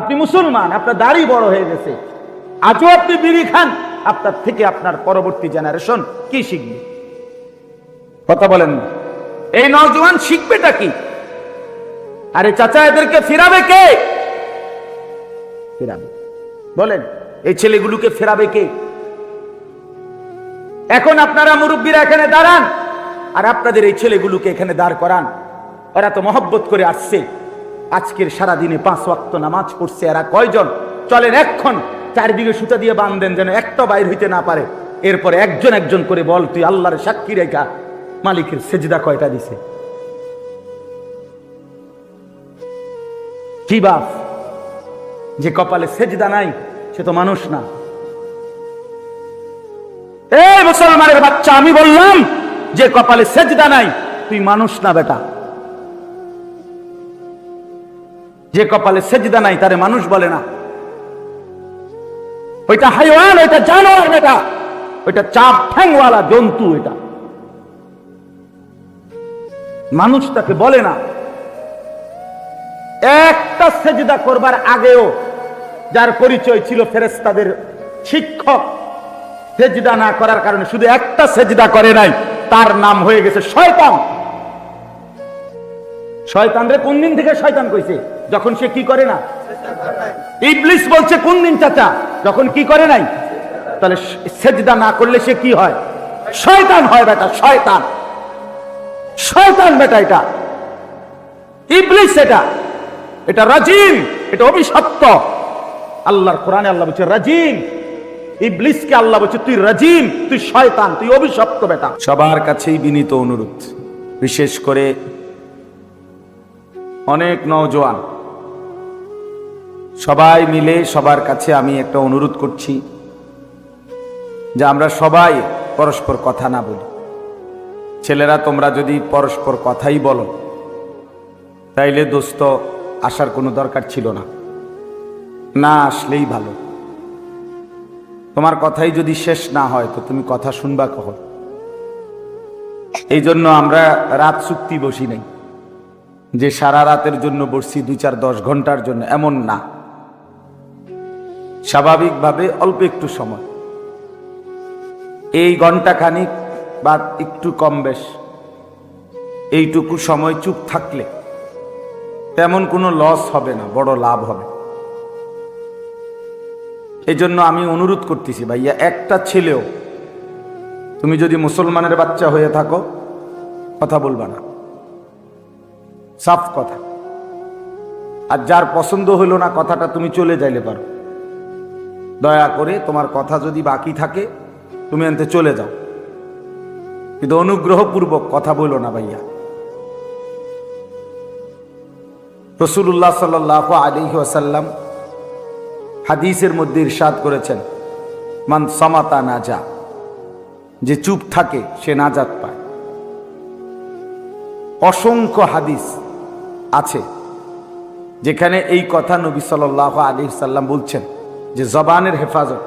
আপনি মুসলমান, আপনার দাড়ি বড় হয়ে গেছে। আজও আপনি বিড়ি খান, আপনার থেকে আপনার পরবর্তী জেনারেশন কি শিখবে? কথা বলেন এই নজওয়ান শিখবেটা কি? আরে চাচা, এদেরকে ফিরাবে কে? ফিরাবে। বলেন, এই ছেলেগুলোকে ফেরাবে কে? এখন আপনারা মুরব্বীরা এখানে দাঁড়ান, আর আপনাদের এই ছেলেগুলোকে এখানে দাঁড় করান। ওরা তো মহব্বত করে আসছে। আজকের সারা দিনে পাঁচ ওয়াক্ত নামাজ পড়ছে এরা কয়জন? চলেন এক্ষণ চারদিকে সুতা দিয়ে বাঁধেন যেন একটা বাইর হইতে না পারে। এরপরে একজন একজন করে বল, তুই আল্লাহর সাক্ষী রেখা। মালিকের সেজদা কয়টা দিছে? কি বাপ? যে কপালে সেজদা নাই, সে তো মানুষ না। এই মুসলমানের বাচ্চা, আমি বললাম, যে কপালে সেজদা নাই, তুই মানুষ না বেটা। যে কপালে সেজদা নাই, তারে মানুষ বলে না। ওইটা হাইওয়ান, ওইটা জানোয়ার বেটা। ওইটা চাপ ঠ্যাংওয়ালা জন্তু এটা। মানুষ তাকে বলে না। একটা সেজদা করবার আগেও যার পরিচয় ছিল ফেরেস্তাদের শিক্ষক, সেজদা না করার কারণে শুধু একটা সেজদা করে নাই, তার নাম হয়ে গেছে শয়তান। শয়তান রে কোন দিন থেকে শয়তান কইছে? যখন সে কি করে না? ইবলিস বলছে, কোন দিন চাচা? যখন কি করে নাই? তাহলে সেজদা না করলে সে কি হয়? শয়তান হয় বেটা, শয়তান। শয়তান বেটা এটা। ইবলিস এটা। এটা রাজিম, এটা অভিশপ্ত। আল্লাহর কোরআনে আল্লাহ বলছে, রাজিম। ইবলিসকে আল্লাহ বলছে, তুই রাজিম, তুই শয়তান, তুই অভিশপ্ত বেটা। সবার কাছেই বিনীত অনুরোধ, বিশেষ করে অনেক নওজোয়ান। সবাই মিলে সবার কাছে আমি একটা অনুরোধ করছি যে আমরা সবাই পরস্পর কথা না বলি। ছেলেরা, তোমরা যদি পরস্পর কথাই বলো, তাইলে দোস্ত, আসার কোনো দরকার ছিল না। না আসলেই ভালো। তোমার কথাই যদি শেষ না হয়, তো তুমি কথা শুনবা কখন? এই জন্য আমরা রাত চুক্তি বসি নাই। যে সারা রাতের জন্য বসছি, দুই চার দশ ঘণ্টার জন্য, এমন না। স্বাভাবিকভাবে অল্প একটু সময়। এই ঘণ্টা খানিক বা একটু কম বেশ। এইটুকু সময় চুপ থাকলে তেমন কোনো লস হবে না, বড় লাভ হবে। এই জন্য আমি অনুরোধ করতেছি ভাইয়া, একটা ছেলেও তুমি যদি মুসলমানের বাচ্চা হয়ে থাকো, কথা বলবা না। সাফ কথা। আর যার পছন্দ হইল না কথাটা তুমি চলে যাইলে পারো। দয়া করে তোমার কথা যদি বাকি থাকে, তুমি আনতে চলে যাও। কিন্তু অনুগ্রহপূর্বক কথা বলো না ভাইয়া। রসুল্লাহ সাল আলিহি ওয়াসাল্লাম হাদিসের মধ্যে ইরশাদ করেছেন, মান সমাতা না যা যে চুপ থাকে, সে নাজাত পায়। অসংখ্য হাদিস আছে, যেখানে এই কথা নবী সাল আলী সাল্লাম বলছেন। যে জবানের হেফাজত।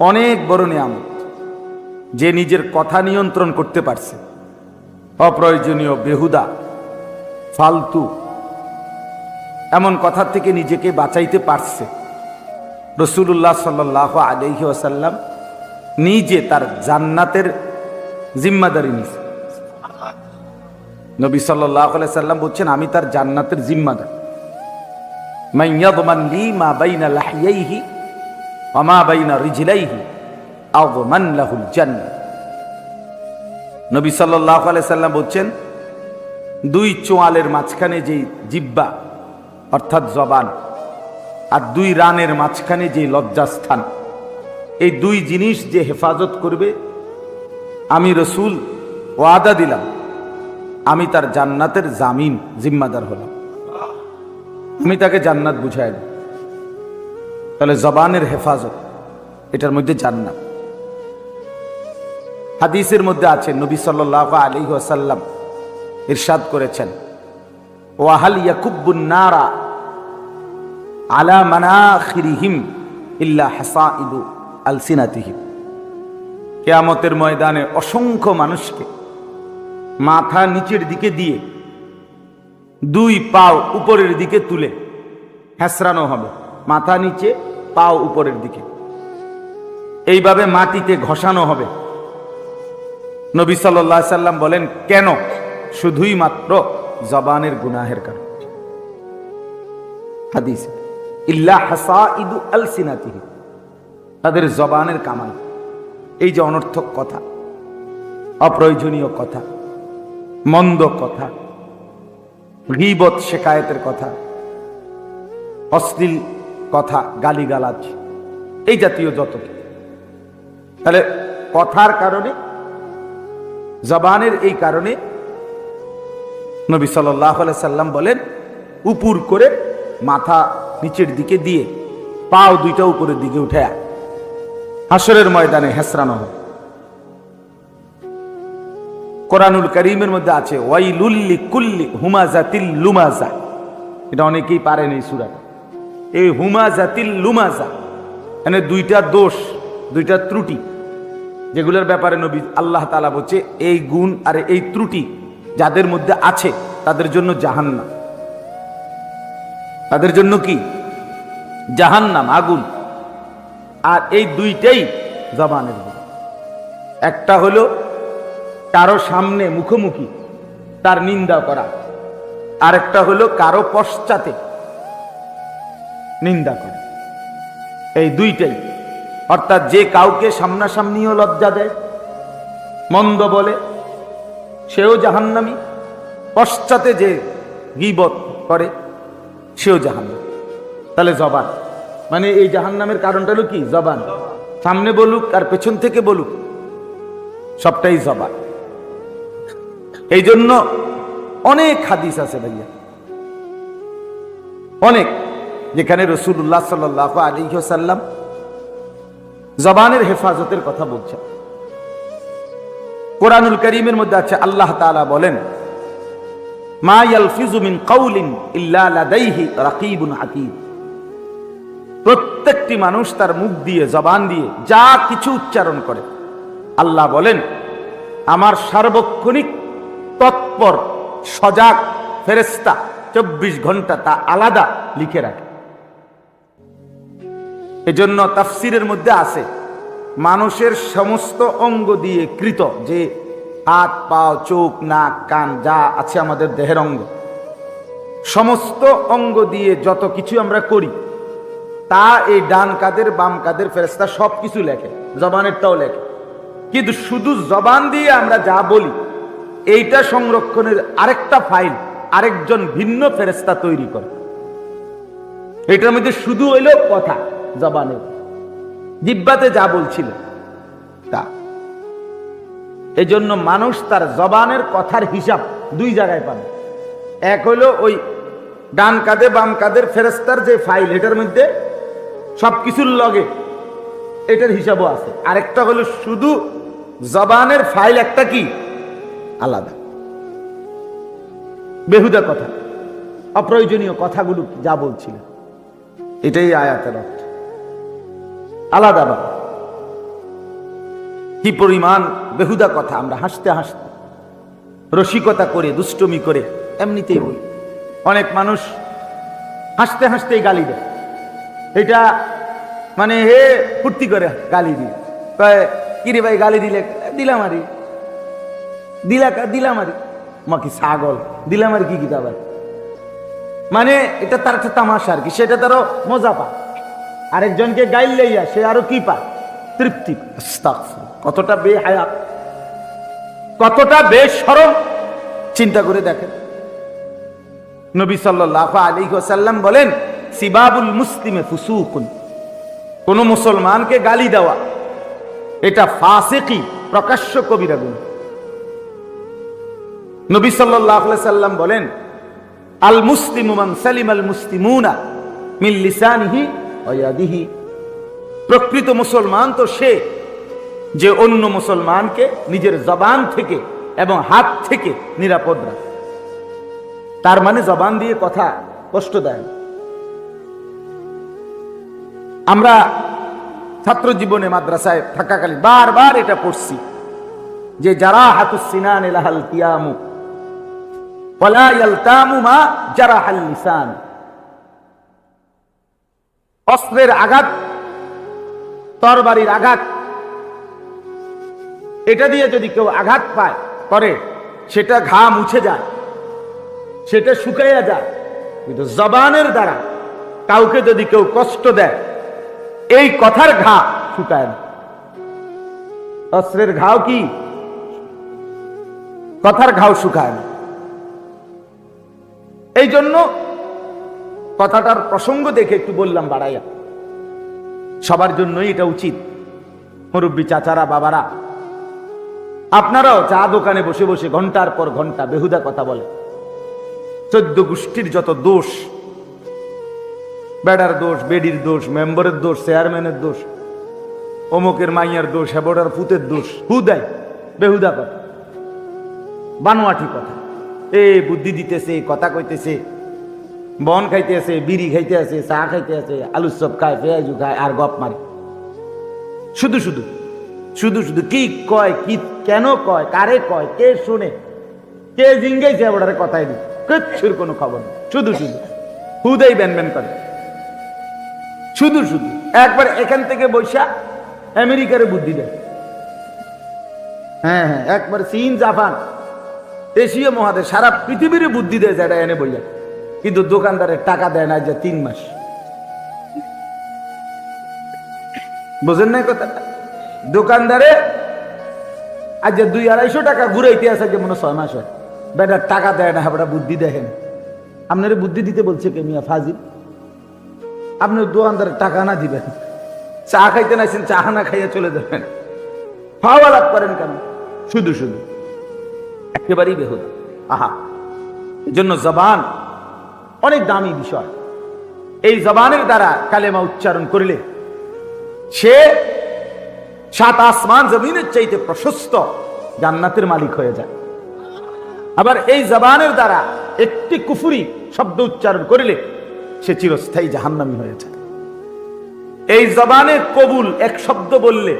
অনেক বড় নিয়ামত যে নিজের কথা নিয়ন্ত্রণ করতে পারছে। অপ্রয়োজনীয় বেহুদা, ফালতু, এমন কথা থেকে নিজেকে বাঁচাইতে পারছে। রসুল্লাহ সাল্লাহ আলহি আসাল্লাম নিজে তার জান্নাতের জিম্মাদারি নিছে। নবী সাল্লাহ সাল্লাম বলছেন, আমি তার জান্নাতের জিম্মাদার। মাইয়াদমান লি মা বাইনা লাহিয়াইহি আমা বাইনা রিজলাইহি, আযমান লাহুল জান্নাহ। নবী আলাইহি সাল্লাম বলছেন, দুই চোয়ালের মাঝখানে যে জিব্বা, অর্থাৎ জবান, আর দুই রানের মাঝখানে যে লজ্জাস্থান, এই দুই জিনিস যে হেফাজত করবে, আমি রসুল ওয়াদা দিলাম, আমি তার জান্নাতের জামিন জিম্মাদার হলাম। আমি তাকে জান্নাত বুঝাই দেব তাহলে জবানের হেফাজত, এটার মধ্যে জান্নাত। হাদিসের মধ্যে আছে, নবী সাল্লাহ আলী আসাল্লাম ইরশাদ করেছেন, ওয়াহাল ইয়াকুব্বুন নারা আলা মানাখিরিহিম ইল্লা হাসাইদু আলসিনাতিহিম। কেয়ামতের ময়দানে অসংখ্য মানুষকে মাথা নিচের দিকে দিয়ে দুই পাও উপরের দিকে তুলে হ্যাঁসরানো হবে। মাথা নিচে, পাও উপরের দিকে। এইভাবে মাটিতে ঘষানো হবে। নবী সাল্লাহ সাল্লাম বলেন, কেন? শুধুই মাত্র জবানের গুনাহের কারণ। হাদিস, ইল্লা হাসা ইদু আল সিনাতিহি তাদের জবানের কামাল। এই যে অনর্থক কথা, অপ্রয়োজনীয় কথা, মন্দ কথা গিবত শেখায়তের কথা, অশ্লীল কথা, গালিগালাজ, এই জাতীয় যত তাহলে কথার কারণে, জবানের এই কারণে নবী সাল্লাহ সাল্লাম বলেন, উপুর করে মাথা নিচের দিকে দিয়ে পাও দুইটা উপরের দিকে উঠে হাসরের ময়দানে হেসরানো হয় কোরআনুল করিমের মধ্যে আছে ওয়াইলুল্লি কুল্লি হুমাজা তিল লুমাজা। এটা অনেকেই পারেন এই সুরাটা। এই হুমাজা তিল লুমাজা মানে দুইটা দোষ, দুইটা ত্রুটি, যেগুলোর ব্যাপারে নবী আল্লাহ তালা বলছে, এই গুণ আর এই ত্রুটি যাদের মধ্যে আছে, তাদের জন্য জাহান্নাম। তাদের জন্য কি? জাহান্নাম, আগুন। আর এই দুইটাই জবানের একটা হলো কারও সামনে মুখোমুখি, তার নিন্দা করা। আরেকটা হলো কারও পশ্চাতে নিন্দা করা। এই দুইটাই, অর্থাৎ যে কাউকে সামনাসামনিও লজ্জা দেয়, মন্দ বলে, সেও জাহান্নামি, পশ্চাতে যে গিবত করে, সেও জাহান্নাম। তাহলে জবান মানে এই জাহান্নামের কারণটা হলো কি? জবান। সামনে বলুক আর পেছন থেকে বলুক, সবটাই জবান। এই জন্য অনেক হাদিস আছে ভাইয়া। অনেক, যেখানে রসুল্লাহ সাল্লাহ আলী সাল্লাম জবানের হেফাজতের কথা বলছেন। কোরআনুল করিমের মধ্যে আছে, আল্লাহ তাআলা বলেন প্রত্যেকটি মানুষ তার মুখ দিয়ে, জবান দিয়ে যা কিছু উচ্চারণ করে। আল্লাহ বলেন, আমার সার্বক্ষণিক তৎপর সজাগ ফেরেস্তা চব্বিশ ঘণ্টা তা আলাদা লিখে রাখে। এজন্য তাফসিরের মধ্যে আছে, মানুষের সমস্ত অঙ্গ দিয়ে কৃত যে হাত, পা, চোখ, নাক, কান যা আছে আমাদের দেহের অঙ্গ। সমস্ত অঙ্গ দিয়ে যত কিছু আমরা করি, তা এই ডান কাদের, বাম কাদের ফেরেস্তা সব কিছু লেখে, জবানেরটাও লেখে। কিন্তু শুধু জবান দিয়ে আমরা যা বলি এইটা সংরক্ষণের আরেকটা ফাইল, আরেকজন ভিন্ন ফেরেস্তা তৈরি করে। এটার মধ্যে শুধু হইল কথা জবানের জিব্বাতে যা বলছিল, তা। এই জন্য মানুষ তার জবানের কথার হিসাব দুই জায়গায় পাবে। এক হলো ওই ডান কাঁধে বাম কাঁধের ফেরেস্তার যে ফাইল, এটার মধ্যে সবকিছুর লগে এটার হিসাবও আছে। আরেকটা হলো শুধু জবানের ফাইল, একটা কি? আলাদা। বেহুদা কথা, অপ্রয়োজনীয় কথাগুলো যা বলছিল এটাই আয়াতের অর্থ। আলাদা ব্যাপার কি পরিমাণ বেহুদা কথা, আমরা হাসতে হাসতে, রসিকতা করে, দুষ্টমি করে, এমনিতেই বলি। অনেক মানুষ হাসতে হাসতেই গালি দেয়। এটা মানে হে, ফুর্তি করে গালি দিয়ে। কিরে ভাই, গালি দিলে, দিলাম আরি। দিলা দিলাম আরি ছাগল? দিলাম আর কি কিতাব মানে এটা তার একটা তামাশা আর কি, সেটা তারও মজা পা আরেকজনকে গাইল লইয়া সে আরও কি পায়? তৃপ্তি পায়। কতটা বেহায়া। কতটা চিন্তা করে দেখেন। নবী সাল্লাহ আলী সাল্লাম বলেন, সিবাবুল মুসলিমে ফুসুকুন। কোন মুসলমানকে গালি দেওয়া, এটা ফাসেকি, প্রকাশ্য কবিরা গুণ। নবী সাল্লাহ সাল্লাম বলেন, আল মুসলিমান সালিম আল মুসলিমুনা মিন লিসানিহি ওয়া ইয়াদিহি। প্রকৃত মুসলমান তো সে যে অন্য মুসলমানকে নিজের জবান থেকে এবং হাত থেকে নিরাপদ রাখে। তার মানে জবান দিয়ে কথা কষ্ট দেয় আমরা ছাত্র জীবনে মাদ্রাসায় থাকাকালীন বারবার এটা পড়ছি যে যারা হাতুস সিনান এলাহাল কিয়ামু। অস্ত্রের আঘাত, তরবারির আঘাত, এটা দিয়ে যদি কেউ আঘাত পায়, করে, সেটা ঘা মুছে যায়, সেটা শুকাইয়া যায়, কিন্তু জবানের দ্বারা কাউকে যদি কেউ কষ্ট দেয়, এই কথার ঘা শুকায় না। অস্ত্রের ঘাও কি? কথার ঘাও শুকায় না। এই জন্য কথাটার প্রসঙ্গ দেখে একটু বললাম, বাড়াইয়া। সবার জন্যই এটা উচিত, মুরব্বী চাচারা, বাবারা। আপনারাও চা দোকানে বসে বসে ঘণ্টার পর ঘণ্টা বেহুদা কথা বলে চোদ্দ গোষ্ঠীর যত দোষ বেড়ার দোষ, বেডির দোষ, মেম্বারের দোষ, চেয়ারম্যানের দোষ, অমুকের মাইয়ার দোষ, হেবড়ার পুতের দোষ হু দেয় বেহুদা কথা। বানোয়াটি কথা। এ বুদ্ধি দিতেছে, কথা কইতেছে, বন খাইতে আছে বিড়ি খাইতে আছে চা খাইতে আছে আলু চপ খায়, পেঁয়াজু খায়, আর গপ মারে। শুধু শুধু শুধু শুধু, কি কয়, কি কেন কয়, কারে কয়, কে শুনে, কে জিঙ্গাইছে ওটারে কথাই দি কিচ্ছুর কোনো খবর নেই। শুধু শুধু, হুদেই ব্যান ব্যান করে। শুধু শুধু, একবার এখান থেকে বৈশা আমেরিকারে বুদ্ধি দেয়। হ্যাঁ হ্যাঁ একবার চীন, জাপান এশিয়া মহাদেশ, সারা পৃথিবীর বুদ্ধি দেয় যেটা এনে বইয়া। কিন্তু দোকানদারের টাকা দেয় না যে তিন মাস। বুঝেন না কথাটা? দোকানদারে আজ যে দুই আড়াইশো টাকা ঘুরাইতে আছে যে মনে ছয় মাস হয়। বেটার টাকা দেয় না, বেটা বুদ্ধি দেখেন। আপনার বুদ্ধি দিতে বলছে কে মিয়া ফাজিল? আপনি দোকানদারের টাকা না দিবেন। চা খাইতে নাইছেন, চা না খাইয়া চলে যাবেন। খাওয়া লাভ করেন কেন? শুধু শুধু। একেবারেই বেহুদ। আহা, এজন্য জবান অনেক দামি বিষয়। এই জবানের দ্বারা কালেমা উচ্চারণ করলে সে সাত আসমান জমিনের চাইতে প্রশস্ত জান্নাতের মালিক হয়ে যায়। আবার এই জবানের দ্বারা একটি কুফুরি শব্দ উচ্চারণ করিলে সে চিরস্থায়ী জাহান্নামি হয়ে যায়। এই জবানে কবুল এক শব্দ বললে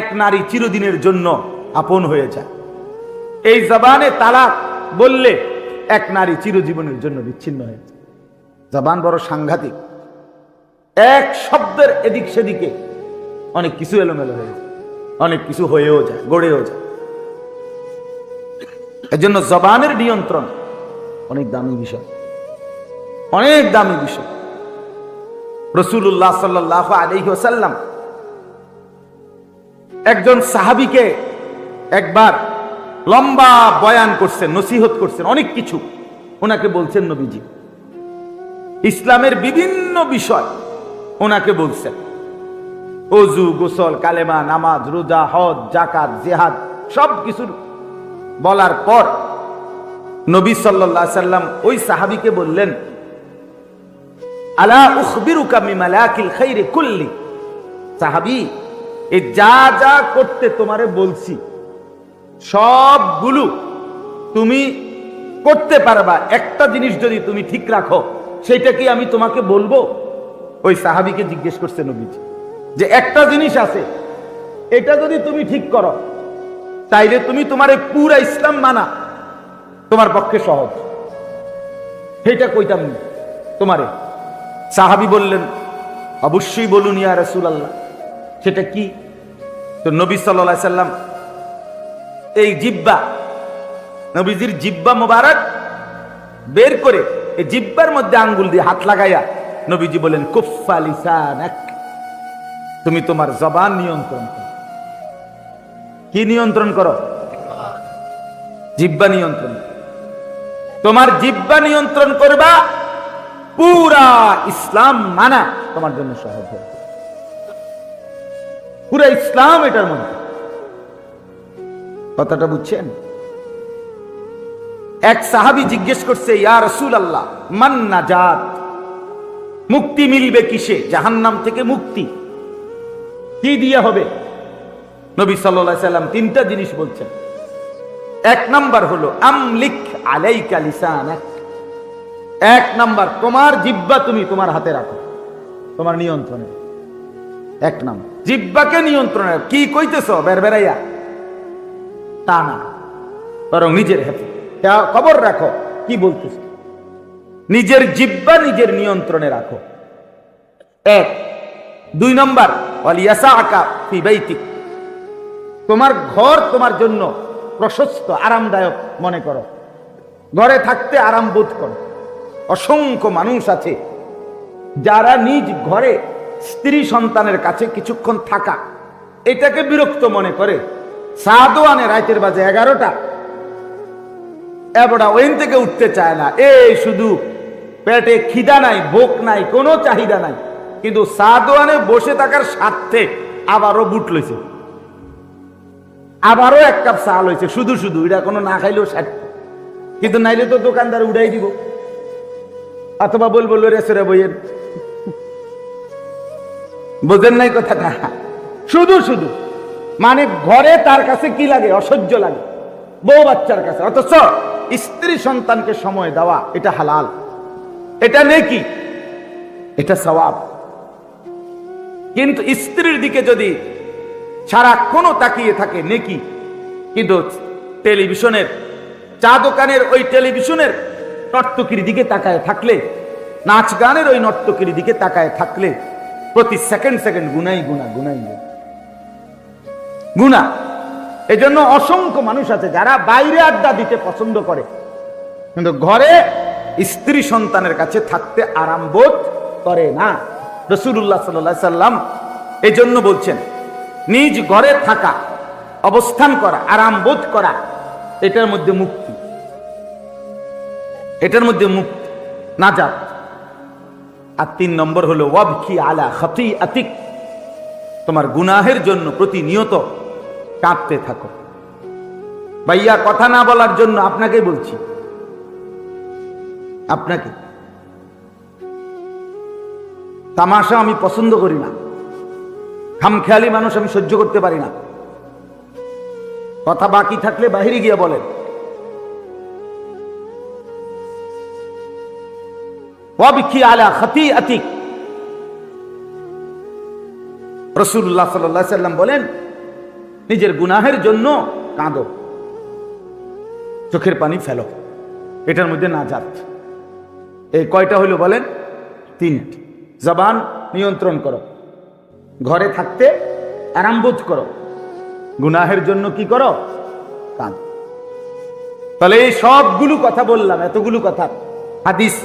এক নারী চিরদিনের জন্য আপন হয়ে যায়। এই জবানে তালাক বললে এক নারী চিরজীবনের জন্য বিচ্ছিন্ন হয়ে জবান বড় সাংঘাতিক। এক শব্দের এদিক সেদিকে অনেক কিছু এলোমেলো হয়ে যায়, অনেক কিছু হয়েও যায়, গড়েও যায়। এজন্য জবানের নিয়ন্ত্রণ অনেক দামি বিষয়। অনেক দামি বিষয়। রসুল্লাহ সাল্লাহ আলহি একজন সাহাবিকে একবার লম্বা বয়ান করছেন, নসিহত করছেন, অনেক কিছু। ওনাকে বলছেন নবীজি। ইসলামের বিভিন্ন বিষয় ওনাকে বলছেন। অজু গোসল, কালেমা, নামাজ, রোজা, হজ জাকাত জেহাদ, সব কিছুর বলার পর নবী সাল্লাহ সাল্লাম ওই সাহাবিকে বললেন, আলা কুল্লি? সাহাবি, এ যা যা করতে তোমারে বলছি সবগুলো তুমি করতে পারবা। একটা জিনিস যদি তুমি ঠিক রাখো, সেটা কি আমি তোমাকে বলব? ওই সাহাবিকে জিজ্ঞেস করছে নবীজি, যে একটা জিনিস আছে, এটা যদি তুমি ঠিক করো, তাইলে তুমি তোমার এই পুরা ইসলাম মানা, তোমার পক্ষে সহজ। সেটা কইতাম তোমারে। সাহাবি বললেন, অবশ্যই বলুন ইয়া রসুল আল্লাহ সেটা কি? তো নবী সাল্লা সাল্লাম এই জিব্বা, নবীজির জিব্বা মোবারক বের করে এই জিব্বার মধ্যে আঙ্গুল দিয়ে হাত লাগাইয়া নবীজি বলেন কুফা লিসানাক, তুমি তোমার জবান নিয়ন্ত্রণ করো। কি নিয়ন্ত্রণ করো? জিব্বা নিয়ন্ত্রণ তোমার জিব্বা নিয়ন্ত্রণ করবা পুরা ইসলাম মানা তোমার জন্য সহজ হবে পুরা ইসলাম এটার মধ্যে। কথাটা বুঝছেন? এক সাহাবি জিজ্ঞেস করছে, ইয়া রসুল আল্লাহ মান নাজাত? মুক্তি মিলবে কিসে? জাহান্নাম থেকে মুক্তি। কি দিয়ে হবে? নবী সাল্লাহ সাল্লাম তিনটা জিনিস বলছেন। এক নাম্বার হলো, আমলিক আলাইকা লিসানাক। এক নাম্বার, তোমার জিব্বা তুমি তোমার হাতে রাখো, তোমার নিয়ন্ত্রণে। এক নাম্বার জিব্বাকে নিয়ন্ত্রণে কি কইতেছ বের বেড়াইয়া তা না। বরং নিজের হাতে। তা- খবর রাখো, কি বলতেছ নিজের জিব্বা নিজের নিয়ন্ত্রণে রাখো। এক। দুই নম্বর আকা তোমার ঘর তোমার জন্য প্রশস্ত, আরামদায়ক মনে করো। ঘরে থাকতে আরাম বোধ করো। অসংখ্য মানুষ আছে যারা নিজ ঘরে স্ত্রী সন্তানের কাছে কিছুক্ষণ থাকা, এটাকে বিরক্ত মনে করে। আনে রাতের বাজে এগারোটা। এবড়া ওইন থেকে উঠতে চায় না। এই শুধু পেটে খিদা নাই, ভোক নাই, কোনো চাহিদা নাই। কিন্তু সাদওয়ানে বসে থাকার স্বার্থে আবারও বুট লইছে। আবারও এক কাপ চা লইছে, শুধু শুধু। এটা কোনো না খাইলেও স্বার্থ। কিন্তু নাইলে তো দোকানদার উড়াই দিব। অথবা বলব লরে সরে বইয়ের। বোঝেন নাই কথাটা। শুধু শুধু। মানে ঘরে তার কাছে কি লাগে? অসহ্য লাগে। বউ বাচ্চার কাছে। অথচ স্ত্রী সন্তানকে সময় দেওয়া, এটা হালাল। এটা নেকি? এটা সওয়াব। কিন্তু স্ত্রীর দিকে যদি সারাক্ষণও তাকিয়ে থাকে, নেকি? কিন্তু টেলিভিশনের, চা দোকানের ওই টেলিভিশনের নর্তকীর দিকে তাকায় থাকলে, নাচ গানের ওই নর্তকীর দিকে তাকায় থাকলে, প্রতি সেকেন্ড সেকেন্ড গুনাই গুনা গুনাই গুণা গুণা। এই জন্য অসংখ্য মানুষ আছে যারা বাইরে আড্ডা দিতে পছন্দ করে। কিন্তু ঘরে স্ত্রী সন্তানের কাছে থাকতে আরাম বোধ করে না। রসুল্লাহ সাল্লাহ সাল্লাম এই জন্য বলছেন, নিজ ঘরে থাকা, অবস্থান করা আরাম বোধ করা, এটার মধ্যে মুক্তি। এটার মধ্যে মুক্তি, নাজাত। আর তিন নম্বর হলো, ওয়াবকি আলা খতি আতিক তোমার গুনাহের জন্য প্রতিনিয়ত কাঁদতে থাকো। ভাইয়া, কথা না বলার জন্য আপনাকে বলছি। আপনাকে। তামাশা আমি পছন্দ করি না। খামখেয়ালি মানুষ আমি সহ্য করতে পারি না। কথা বাকি থাকলে বাহিরে গিয়ে বলেন। আলা রসুল্লাহ সাল্লাম বলেন নিজের গুনাহের জন্য কাঁদো। চোখের পানি ফেলো। এটার মধ্যে না যাত এই কয়টা হইল বলেন? তিনটি। জবান নিয়ন্ত্রণ করো। ঘরে থাকতে আরাম বোধ করো। গুনাহের জন্য কি করো? কাঁদ। তাহলে এই সবগুলো কথা বললাম, এতগুলো কথা। হাদিস